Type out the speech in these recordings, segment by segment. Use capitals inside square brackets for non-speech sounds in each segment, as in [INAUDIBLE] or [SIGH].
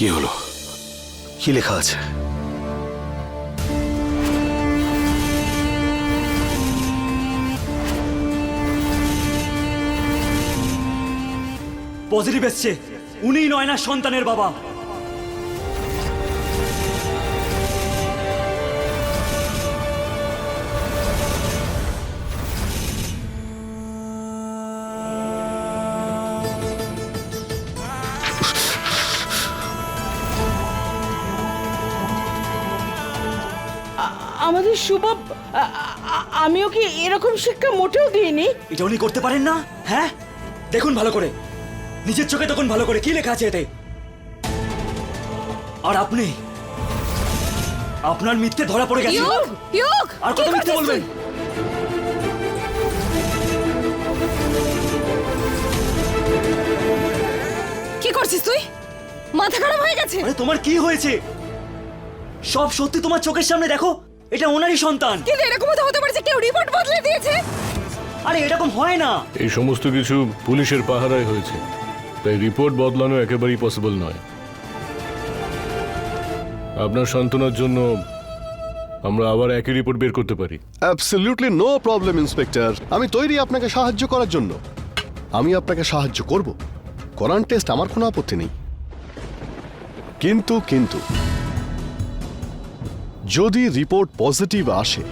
কি হলো? কি লেখা আছে? পজিটিভ এসছে। উনি নয়না সন্তানের বাবা। আমাদের শুভ আমিও কি এরকম শিক্ষা মোটেও দিইনি? এটা উনি করতে পারেন না? হ্যাঁ? দেখুন ভালো করে। নিজের চোখে তখন ভালো করে। কি লেখা আছে এতে? আর আপনি? আপনার মিথ্যে ধরা পড়ে গেছে। আর কত মিথ্যে বলবেন? কি করছিস তুই? মাথা খারাপ হয়ে গেছে। আরে তোমার কি হয়েছে? সব সত্যি তোমার চোখের সামনে দেখো। এটা ওনারই সন্তান। কিন্তু এরকম তো হতে পারে যে কেউ রিপোর্ট বদলে দিয়েছে। আরে এরকম হয় না। এই সমস্ত কিছু পুলিশের পাহারায় হয়েছে। তাই রিপোর্ট বদলানো একেবারেই পসিবল নয়। আপনার সান্ত্বনার জন্য আমরা আবার একই রিপোর্ট বের করতে পারি। অ্যাবসলিউটলি নো প্রবলেম ইন্সপেক্টর আমি তৈরি আপনাকে সাহায্য করার জন্য। আমি আপনাকে সাহায্য করব। করান টেস্ট আমার কোনো আপত্তি নেই। কিন্তু কিন্তু যদি রিপোর্ট পজিটিভ আসে,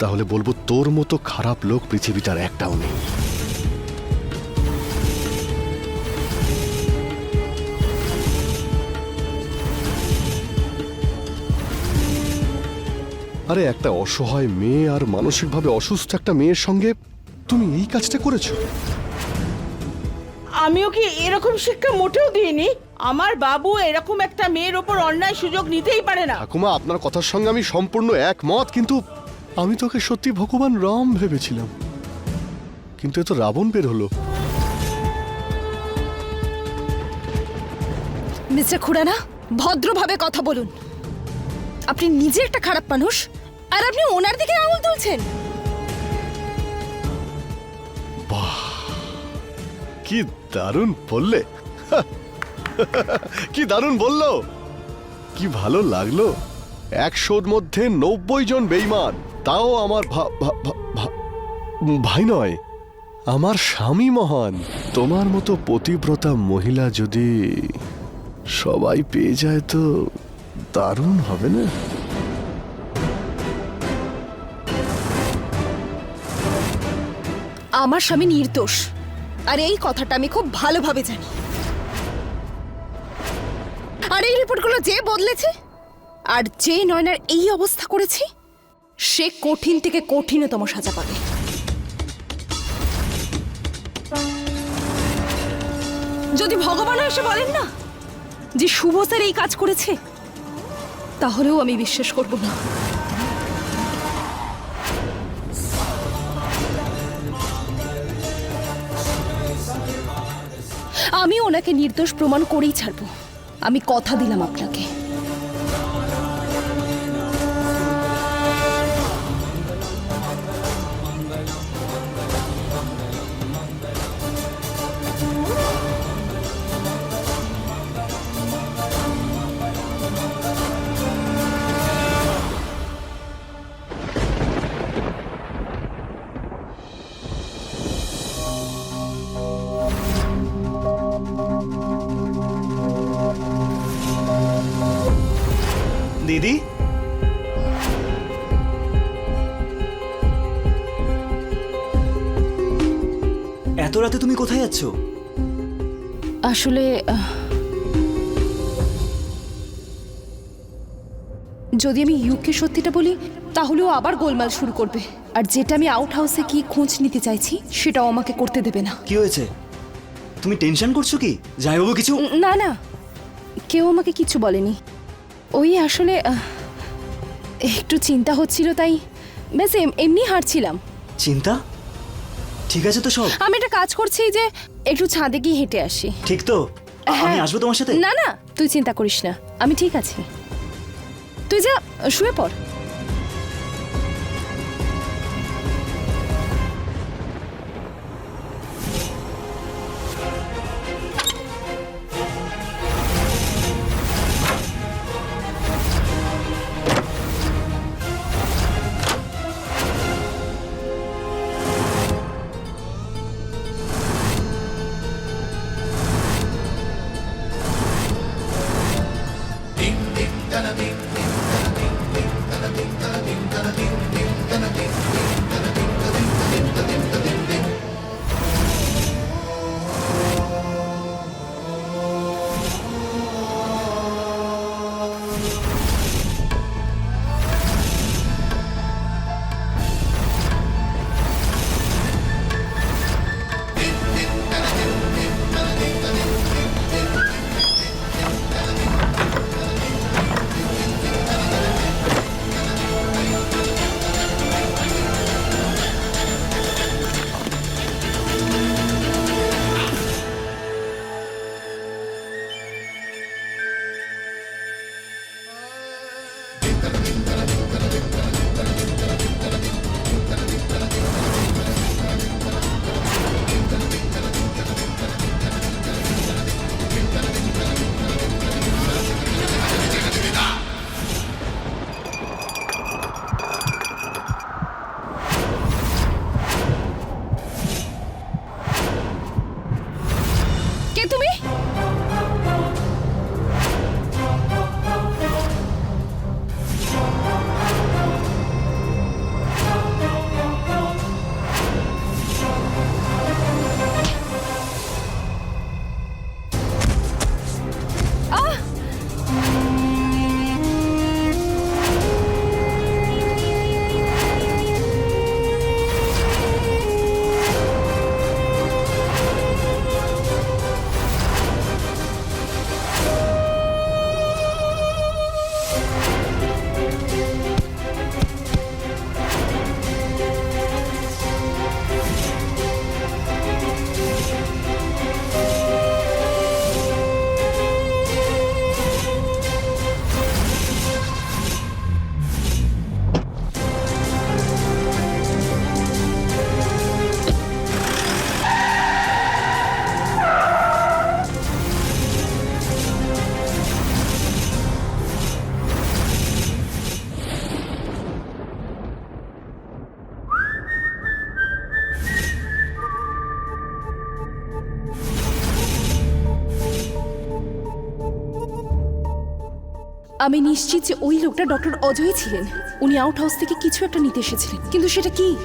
তাহলে বলব তোর মতো খারাপ লোক পৃথিবীটার একটাও নেই। আরে একটা অসহায় মেয়ে আর মানসিকভাবে অসুস্থ একটা মেয়ের সঙ্গে তুমি এই কাজটা করেছ? আমিও কি এরকম শিক্ষা মোটেও দিইনি? আমার বাবু এরকম একটা মেয়ের ওপর অন্যায় সুযোগ নিতেই পারে না। ঠাকুমা আপনার কথার সঙ্গে আমি সম্পূর্ণ একমত কিন্তু আমি তোকে সত্যি ভগবান রাম ভেবেছিলাম। কিন্তু এ তো রাবণ বের হলো। মিস্টার খুড়ানা ভদ্রভাবে কথা বলুন। আপনি নিজে একটা খারাপ মানুষ আর আপনি ওনার দিকে আঙুল তুলছেন। কি দারুণ বললে। কি দারুণ বলল? কি ভালো লাগল? একশোর মধ্যে নব্বই জন বেইমান তাও আমার ভাই নয়, আমার স্বামী মহান। তোমার মতো পতিব্রতা মহিলা যদি সবাই পেয়ে যায় তো দারুণ হবে না? আমার স্বামী নির্দোষ। আর এই কথাটা আমি খুব ভালোভাবে জানি। আর এই রিপোর্টগুলো যে বদলেছে আর যে নয়নার এই অবস্থা করেছে, সে কঠিন থেকে কঠিনতম সাজা পাবে। যদি ভগবানও এসে বলেন না যে শুভ স্যার এই কাজ করেছে, তাহলেও আমি বিশ্বাস করব না। আমি ওনাকে নির্দোষ প্রমাণ করেই ছাড়বো। আমি কথা দিলাম আপনাকে। দিদি। এত রাতে তুমি কোথায় যাচ্ছ? আসলে যদি আমি ইউকে সত্যিটা বলি তাহলেও আবার গোলমাল শুরু করবে। আর যেটা আমি আউট হাউসে কি খোঁজ নিতে চাইছি সেটাও আমাকে করতে দেবে না। কি হয়েছে? তুমি টেনশন করছ কি? যাইবাবু কিছু না না। কেউ আমাকে কিছু বলেনি। ওই আসলে একটু চিন্তা হচ্ছিল তাই। ব্যাস এম- এমনি হাঁটছিলাম। চিন্তা? ঠিক আছে তো সব। আমি একটা কাজ করছি যে একটু ছাদে গিয়ে হেঁটে আসি। ঠিক তো? আমি হ্যাঁ। আসব তোমার সাথে? না না তুই চিন্তা করিস না। আমি ঠিক আছি। তুই যা শুয়ে পড়। আমি নিশ্চিত যে ওই লোকটা ডক্টর অজয় ছিলেন। উনি আউট হাউস থেকে কিছু একটা নিতে এসেছিলেন। কিন্তু সেটা কি?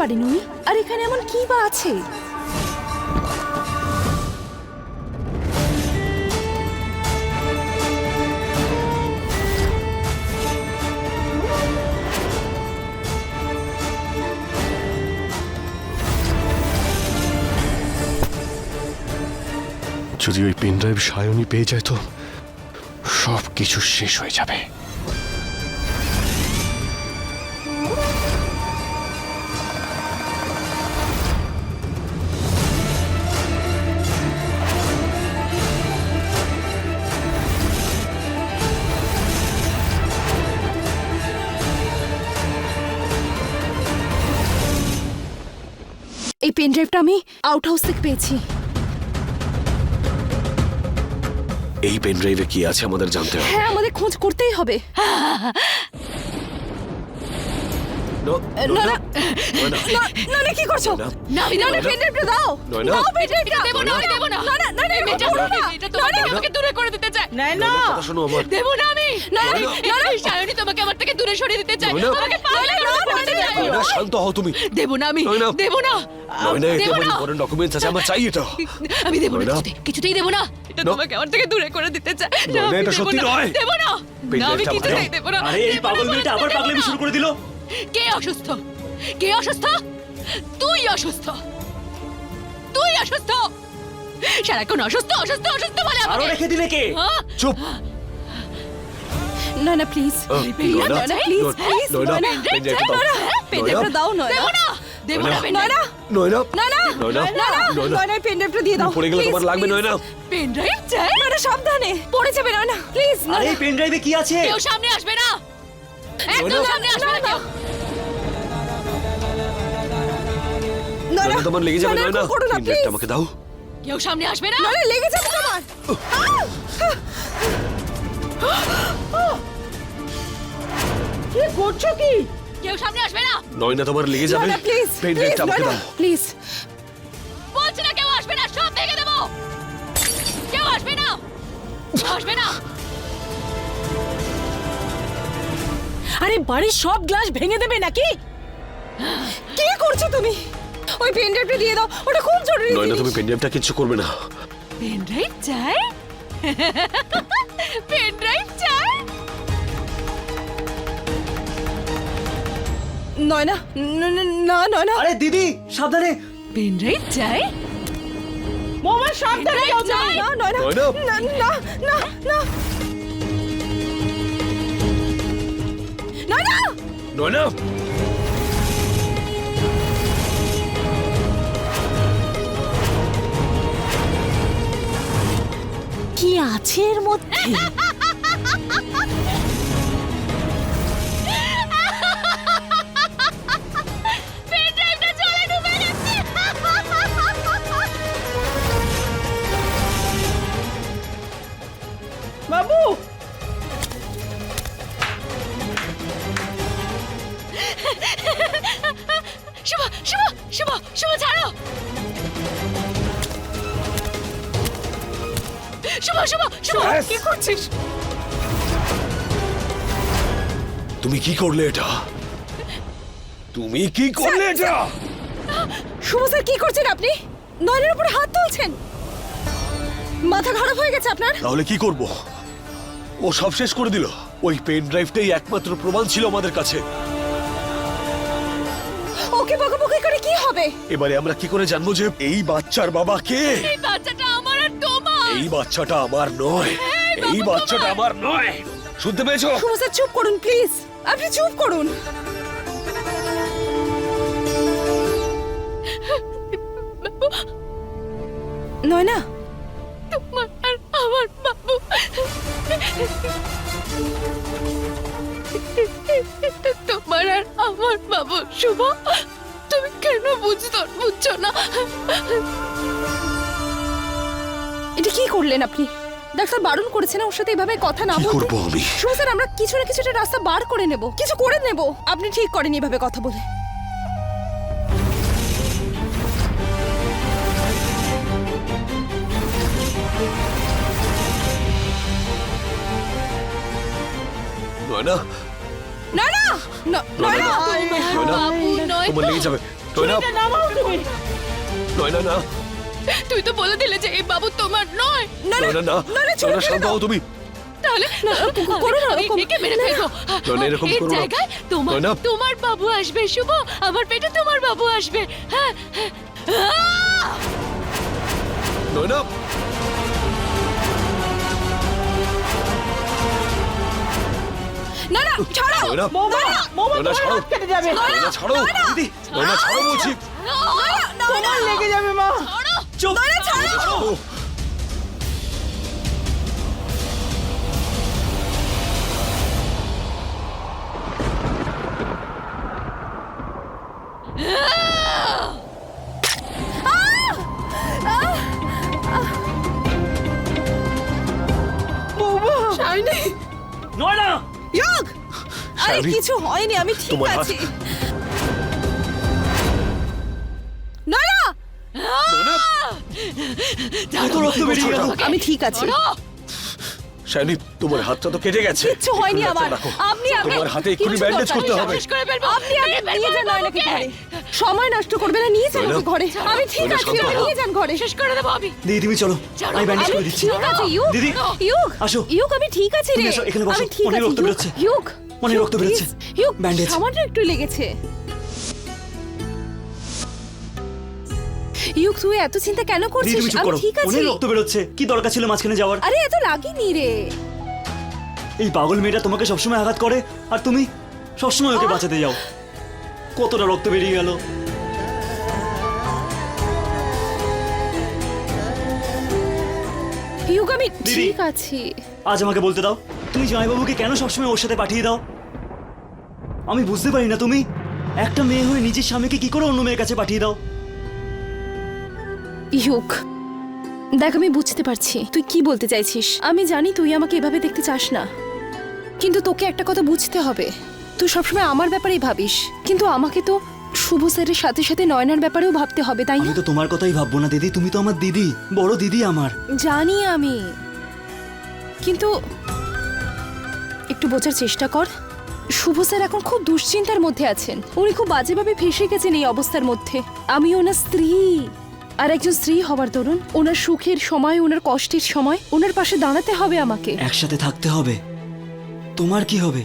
পারেন উনি আর এখানে এমন কি বা আছে? যদি ওই পেন ড্রাইভ সায়নী পেয়ে যায় তো সব কিছু শেষ হয়ে যাবে। এই পেন ড্রাইভটা আমি আউট হাউস থেকে পেয়েছি। এই পেন ড্রাইভে কি আছে আমাদের জানতে হবে? হ্যাঁ আমাদের খোঁজ করতেই হবে। [LAUGHS] না না না না না কি করছ না। না না না দাও নয়না। দাও পেন দেব না আমি দেব না না না না না এই করো না। এটা তোমাকে না, না, আমাকে দূরে করে দিতে চায় নাই না কথা শোনো আমার দেব না আমি না, না, এই- এই সায়নী তোমাকে আমার থেকে দূরে সরিয়ে দিতে চায় করে শান্ত হও তুমি দেব না আমি দেব না নয়না এতে দেব আমার ডকুমেন্টস আছে আমার চাই এটা আমি দেব না কিছুতেই- দেব না এটা তোমাকে আমার থেকে দূরে করে দিতে চায় না, আমি এটা দেব সত্যি না। নয়। দেব না না আমি ড্রাইভটা কিছুতেই দেব না আরে এই পাগল মেয়েটা আবার পাগলামি শুরু করে দিল কে অসুস্থ? কে অসুস্থ? তুই অসুস্থ। তুই অসুস্থ। সারাক্ষণ অসুস্থ অসুস্থ অসুস্থ বলে আরও আমাকে রেখে দিলে কে? হ্যাঁ? চুপ। Nayana please please Nayana, Nayana? Please নয়- প্লিজ নয়না, নয়না পেনড্রাইভটা দাও। নয়না? পেনড্রাইভটা দাও নয়না। দেবো না দেবো না নয়না? নয়না? নয়না? নয়না, নয়না? নয়না। নয়না? পেনড্রাইভটা দিয়ে দাও। পড়ে গেলে তোমার লাগবে নয়না? পেন ড্রাইভ চাই? নয়না সাবধানে। পড়ে যাবে নয়না। প্লিজ আরে নয়না। এই পেন ড্রাইভে কি আছে? কেউ সামনে আসবে না। একদম সামনে আসবে না নয়না তোমার লেগে যাবে নয়না, না প্লিজ আমাকে দাও। কেউ সামনে আসবে না? নয়না লেগে যাবে তোমার। কি করছ কি? কেউ সামনে আসবে না? নয়না তোমার লেগে যাবে। প্লিজ প্লিজ আমাকে দাও। প্লিজ বলছি না কেউ আসবে না সব ভেঙে দেবো। কেউ আসবে না আসবে না। আরে বাড়ির সব গ্লাস ভেঙে দেবে নাকি? কি করছ তুমি? ওই পেনড্রাইভটা দিয়ে দাও ওটা খুব জরুরি নয়না। তুমি পেনড্রাইভটা কিচ্ছু করবে না। পেনড্রাইভ চাই? [LAUGHS] পেনড্রাইভ চাই? নয়না ন- ন- না নয়না। আরে দিদি সাবধানে। পেনড্রাইভ চাই? মোমা সাবধানে যাও না তুমি। না নয়না। নয়না। না না না না। নয়না কি আছে এর মধ্যে? [LAUGHS] শুভ শুভ ছাড়ো। শুভ শুভ শুভ। কি করছিস? তুমি কি করলে এটা? তুমি কি করলে এটা? শুভ স্যার কি করছেন আপনি? নয়নের উপরে হাত তুলছেন? মাথা খারাপ হয়ে গেছে আপনার? তাহলে কি করব? ও সব শেষ করে দিল। ওই পেন ড্রাইভটাই একমাত্র প্রমাণ ছিল আমাদের কাছে। কি হবে? এবারে আমরা কি করে জানব যে এই বাচ্চার বাবা কে? এই বাচ্চাটা আমার আর তোমার। এই বাচ্চাটা আমার নয়। এই বাচ্চাটা আমার নয়। শুনতে পেয়েছ? স্যার চুপ করুন প্লিজ। আপনি চুপ করুন। নয়না। তোমার আর আমার বাবু। তোমার আর আমার বাবু শুভ। তুমি কেন বুঝতো বুঝছ না? এটা কি করলেন আপনি? ডাক্তার বারণ করেছেন ওর সাথে এভাবে কথা না বলতে? করব আমি? শুভ স্যার আমরা কিছু না কিছু একটা রাস্তা বার করে নেব। কিছু করে নেব। আপনি ঠিক করেন এভাবে কথা বলে। নয়না নয়না, না তোমার লেগে যাবে। নয়না না। তুই তো বলে দিলে যে এই বাবু তোমার নয়। না নয়না, ছেড়ে নয়না শান্ত। হও তুমি। তাহলে করো না। একে মেরে ফেলব। নয়না, এরকম করো না। জায়গায় তোমার তোমার বাবু আসবে শুভ। আমার পেটে তোমার বাবু আসবে। হ্যাঁ হ্যাঁ। নয়না না না ছাড়ো মোমা নয়না, তোমার ছাড়ো। কেটে যাবে নয়না ছাড়ো দিদি নয়না ছাড়ো বলছি তোমার লেগে যাবে মা চুপ ছাড়ো আরে কিছু হয়নি আমি ঠিক তোমার হাত- আছি না না আমি ঠিক আছি। শাইনি তোমার হাতটা তো কেটে গেছে। কিচ্ছু হয়নি একটু আমার। রাখো। আপনি আগে তোমার হাতে এক্ষুনি ব্যান্ডেজ দরকার করতে নেই। হবে। শেষ করে ফেলব। আপনি আগে নিয়ে যান নয়নাকে। ঘরে। সময় নষ্ট করবে না নিয়ে যান নয়না, ওকে ঘরে। আমি ঠিক নয়না, আছি শান্ত ওকে হও। নিয়ে যান ঘরে। শেষ করে দেবো আমি। দিদি তুমি চলো। চলো, আমি ব্যান্ডেজ আমি করে দিচ্ছি। ঠিক আছে ইউক দিদি, ইউক আসো। ইউক আমি ঠিক আছি তুমি রে এসো, এখানে বসো। আমি ঠিক অনেক আছি রক্ত ইউক। ইউক ইউক, রক্ত বেরোচ্ছে। ব্যান্ডেজ। সামান্য একটু লেগেছে। ইউক তুই এত চিন্তা কেন করছিস? আমি ঠিক আছি। অনেক রক্ত বেরোচ্ছে। কি দরকার ছিল মাঝখানে যাওয়ার? আরে এত লাগেনি রে। এই পাগল মেয়েটা তোমাকে সবসময় আঘাত করে? আর তুমি সবসময় ওকে বাঁচাতে যাও। কতটা রক্ত বেরিয়ে গেল। ইউক আমি ঠিক আছি। আজ আমাকে বলতে দাও। তুমি জামাইবাবুকে কেন সবসময় ওর সাথে পাঠিয়ে দাও? আমি বুঝতে পারি না তুমি। একটা মেয়ে হয়ে নিজের স্বামীকে কি করে অন্য মেয়ের কাছে পাঠিয়ে দাও? ইউক দেখ আমি বুঝতে পারছি। তুই কি বলতে চাইছিস? আমি জানি তুই আমাকে এভাবে দেখতে চাস না। কিন্তু তোকে একটা কথা বুঝতে হবে। তুই সবসময় আমার ব্যাপারেই ভাবিস। কিন্তু আমাকে তো শুভ স্যারের সাথে সাথে নয়নার ব্যাপারেও ভাবতে হবে তাই আমি না তো তোমার কথাই ভাববো না দিদি। তুমি তো আমার দিদি বড় দিদি আমার। জানি আমি। কিন্তু একটু বোঝার চেষ্টা কর। শুভ স্যার এখন খুব দুশ্চিন্তার মধ্যে আছেন। উনি খুব বাজেভাবে ফেসে গেছেন এই অবস্থার মধ্যে। আমি ওনার স্ত্রী। আর একজন স্ত্রী হবার দরুন ওনার সুখের সময় ওনার কষ্টের সময় ওনার পাশে দাঁড়াতে হবে আমাকে। একসাথে থাকতে হবে। তোমার কি হবে?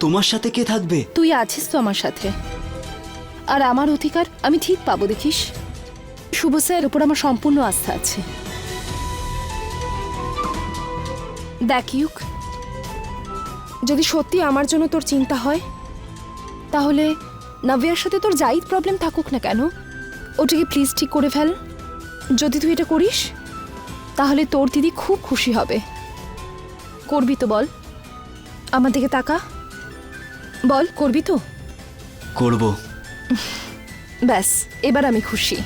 তোমার সাথে কে থাকবে? তুই আছিস তো আমার সাথে। আর আমার অধিকার আমি ঠিক পাবো দেখিস? শুভ স্যার উপর আমার সম্পূর্ণ আস্থা আছে। দেখ ইউক যদি সত্যি আমার জন্য তোর চিন্তা হয় তাহলে নব্যার সাথে তোর যাই প্রবলেম থাকুক না কেন? ওটাকে প্লিজ ঠিক করে ফেল। যদি তুই এটা করিস তাহলে তোর দিদি খুব খুশি হবে। করবি তো বল। আমার দিকে তাকা। বল করবি তো? করব। ব্যাস এবার আমি খুশি।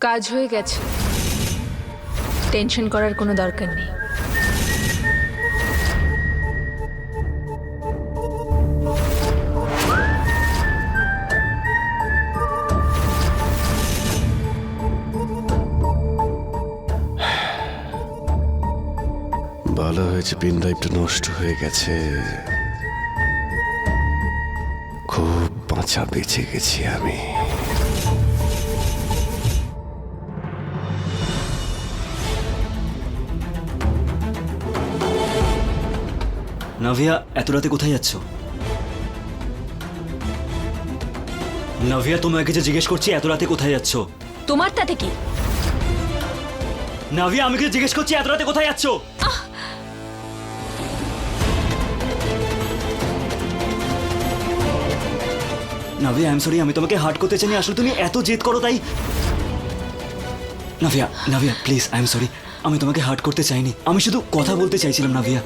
কাজ হয়ে গেছে। টেনশন করার কোনো দরকার নেই। হয়েছে ড্রাইভটা নষ্ট হয়ে গেছে। খুব বাঁচা বেঁচে গেছি আমি। নাভিয়া এত রাতে কোথায় যাচ্ছ? নাভিয়া তোমাকে যে জিজ্ঞেস করছি এত রাতে কোথায় যাচ্ছ? তোমার তাতে কি নাভিয়া আমি কিছু জিজ্ঞেস করছি এত রাতে কোথায় যাচ্ছ? নাভিয়া আই এম সরি আমি তোমাকে হার্ট করতে চাইনি। আসলে তুমি এত জেদ করো তাই Navia Navia please I am sorry আমি তোমাকে হার্ট করতে চাইনি। আমি শুধু কথা বলতে চাইছিলাম নাভিয়া।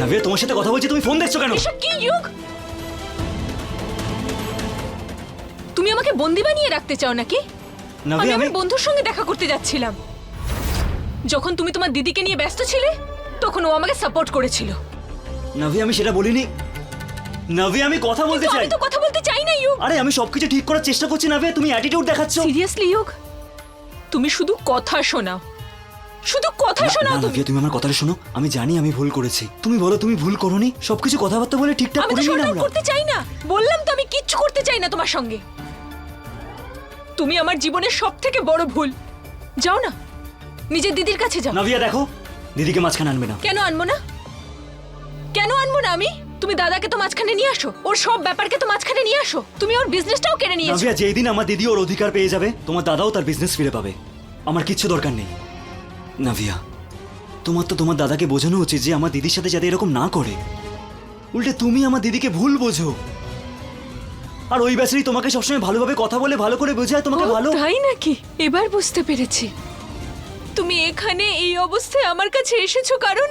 নাভিয়া তোমার সাথে কথা বলছি তুমি ফোন দেখছ কেন? এসব কি যুগ? তুমি আমাকে বন্দি বানিয়ে রাখতে চাও নাকি? আমি নাভিয়া আমি আমার বন্ধুর সঙ্গে দেখা করতে যাচ্ছিলাম। যখন তুমি তোমার দিদিকে নিয়ে ব্যস্ত ছিলে তখন ও আমাকে সাপোর্ট করেছিল। নাভিয়া আমি সেটা বলিনি। নাভিয়া আমি কথা বলতে কিন্তু চাই। আমি তো কথা বলতে চাই না ইউক আরে আমি সবকিছু ঠিক করার চেষ্টা করছি নাভিয়া তুমি অ্যাটিটিউড দেখাচ্ছ। সিরিয়াসলি ইউক তুমি শুধু কথা শোনাও। শুধু কথা শোনাও তুমি। নাভিয়া তুমি আমার কথাটা শোনো। আমি জানি আমি ভুল করেছি। তুমি বলো তুমি ভুল করোনি? সবকিছু কথাবার্তা বলে ঠিকঠাক আমি তো না শর্ট আমরা করতে চাই না। বললাম তো আমি কিচ্ছু করতে চাই না তোমার সঙ্গে। তুমি আমার জীবনের সব থেকে বড় ভুল। যাও না। নিজের দিদির কাছে যাও। নাভিয়া দেখো। দিদিকে মাঝখানে আনবে না। কেন আনব না? কেন আনব না আমি? তুমি দাদাকে তো মাঝখানে নিয়ে আসো। ওর সব ব্যাপারকে তো মাঝখানে নিয়ে আসো। তুমি ওর বিজনেসটাও কেড়ে নিয়েছো নাভিয়া যেই দিন আমার দিদি ওর অধিকার পেয়ে যাবে তোমার দাদাও তার বিজনেস ফিরে পাবে। আমার কিচ্ছু দরকার নেই। নাভিয়া তোমার তো তোমার দাদাকে বোঝানো উচিত যে আমার দিদির সাথে যাতে এরকম না করে। উল্টে তুমি আমার দিদিকে ভুল বোঝো। আর ওই ব্যাচারি তোমাকে সবসময় ভালোভাবে কথা বলে ভালো করে বোঝায় তোমাকে ও, ভালো তাই নাকি? এবার বুঝতে পেরেছি। তুমি এখানে এই অবস্থায় আমার কাছে এসেছ কারণ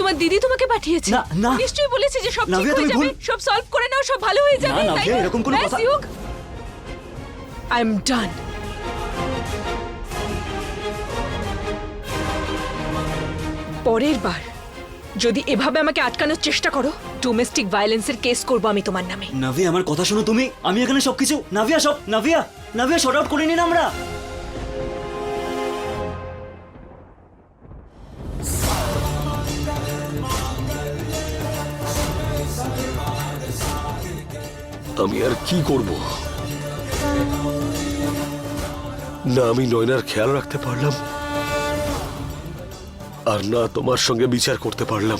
তোমার দিদি তোমাকে পাঠিয়েছে। না, না। নিশ্চয়ই বলেছে যে সব ঠিক নাভিয়া, হয়ে তুমি যাবে ভুল- সব সলভ করে নাও সব ভালো হয়ে যাবে না, নাভিয়া, এরকম কোনো কথা- আই এম ডান পরের বার যদি এভাবে আমাকে আটকানোর চেষ্টা করো ডোমেস্টিক ভায়োলেন্সের কেস করব আমি তোমার নামে। নাভিয়া আমার কথা শোনো তুমি। আমি এখানে সবকিছু নাভিয়া সব নাভিয়া নাভিয়া শর্ট আউট করে নিন আমরা। আমি আর কি করব? না আমি নয়নার খেয়াল রাখতে পারলাম। আর না তোমার সঙ্গে বিচার করতে পারলাম।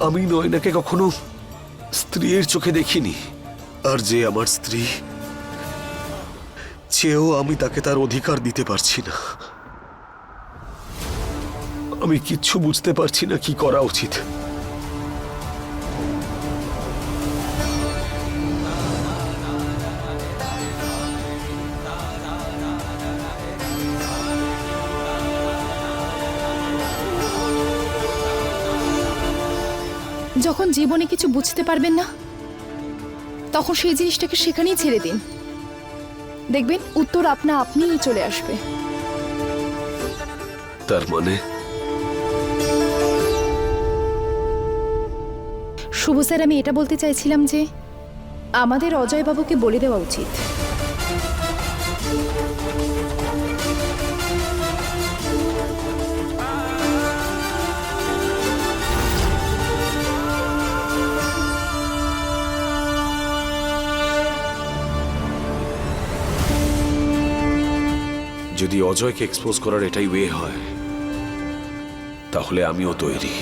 আমি নয়নাকে কখনো স্ত্রীর চোখে দেখিনি। আর যে আমার স্ত্রী চেয়েও আমি তাকে তার অধিকার দিতে পারছি না। আমি কিচ্ছু বুঝতে পারছি না কি করা উচিত। যখন জীবনে কিছু বুঝতে পারবেন না তখন সেই জিনিসটাকে সেখানেই ছেড়ে দিন। দেখবেন উত্তর আপনা আপনিই চলে আসবে। তার মানে? শুভ স্যার আমি এটা বলতে চাইছিলাম যে আমাদের অজয়বাবুকে বলে দেওয়া উচিত। যদি অজয়কে এক্সপোজ করার এটাই ওয়ে হয় তাহলে আমিও তৈরি।